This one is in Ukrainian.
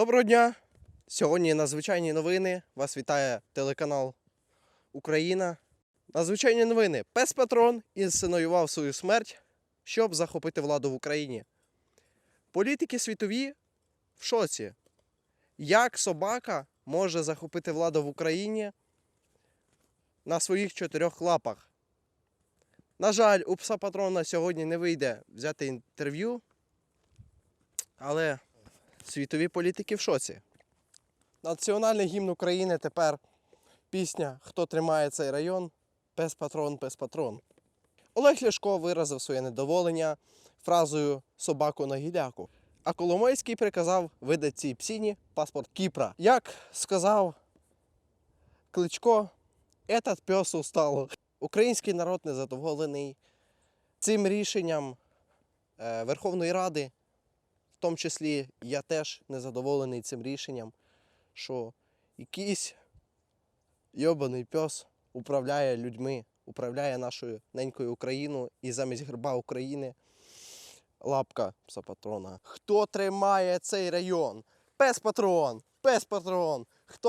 Доброго дня! Сьогодні надзвичайні новини. Вас вітає телеканал Україна. Надзвичайні новини. Пес Патрон інсценуював свою смерть, щоб захопити владу в Україні. Політики світові в шоці. Як собака може захопити владу в Україні на своїх чотирьох лапах? На жаль, у пса патрона сьогодні не вийде взяти інтерв'ю, але світові політики в шоці. Національний гімн України тепер пісня Хто тримає цей район? Пес патрон, пес патрон. Олег Ляшко виразив своє недоволення фразою собаку на гіляку. А Коломойський приказав видати цій псіні паспорт Кіпра. Як сказав Кличко, этот пес устал. Український народ незадоволений цим рішенням е, Верховної Ради тому числі я теж незадоволений цим рішенням, що якийсь йобаний пес управляє людьми, управляє нашою ненькою Україною і замість герба України лапка пса патрона. Хто тримає цей район? Пес патрон! Пес патрон! Хто